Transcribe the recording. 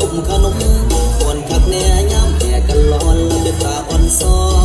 ตุ่มขนมบกวนคักแน่ย่ำแก่กันร้อนเดือดตาอ่อนซ้อ